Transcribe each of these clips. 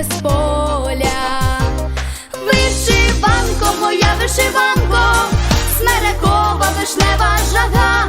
без поля, вишиванко, моя вишиванко, смерекова вишнева жага.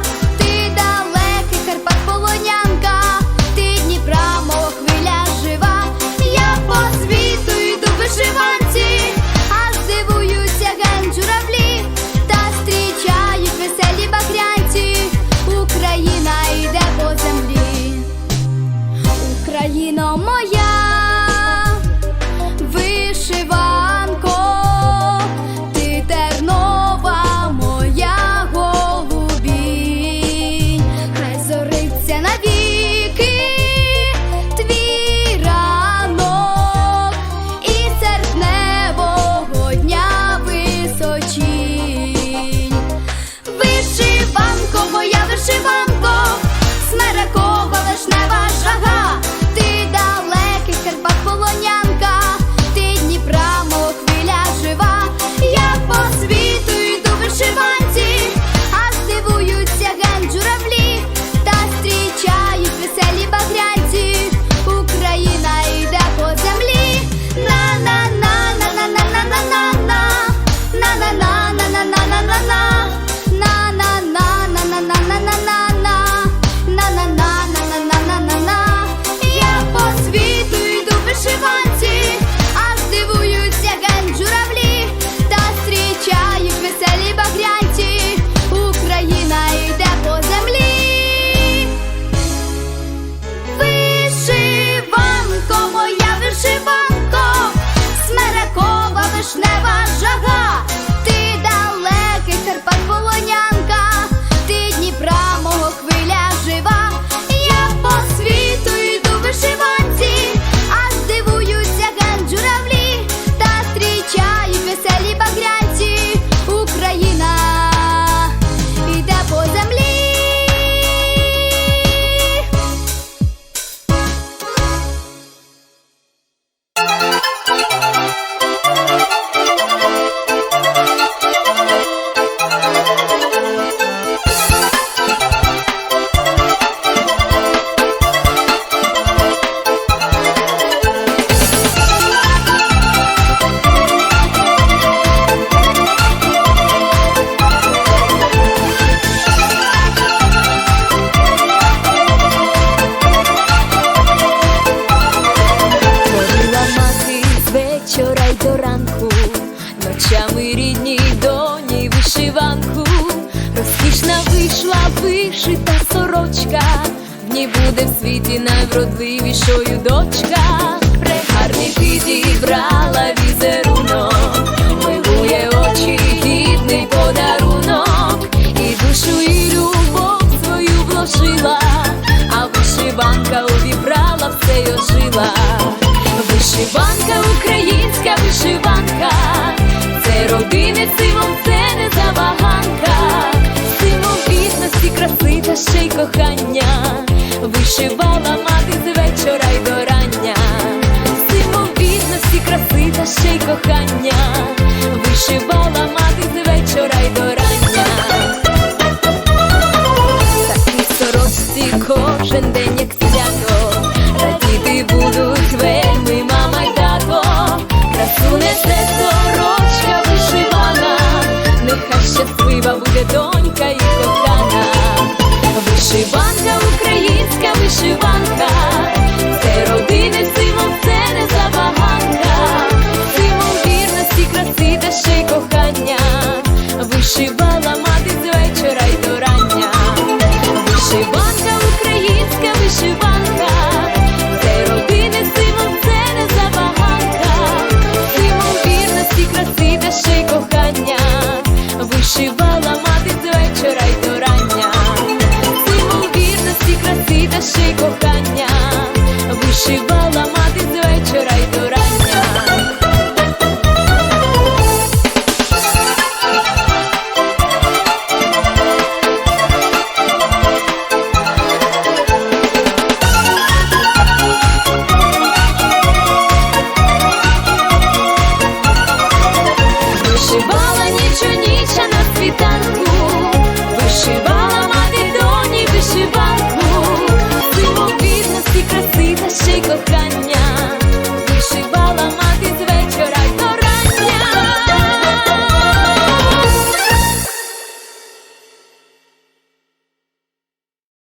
вишиванку, розкішна вийшла вишита сорочка, в ній буде в світі найвродливішою дочка, прегарний підібрав. Festival da Mãe. 希望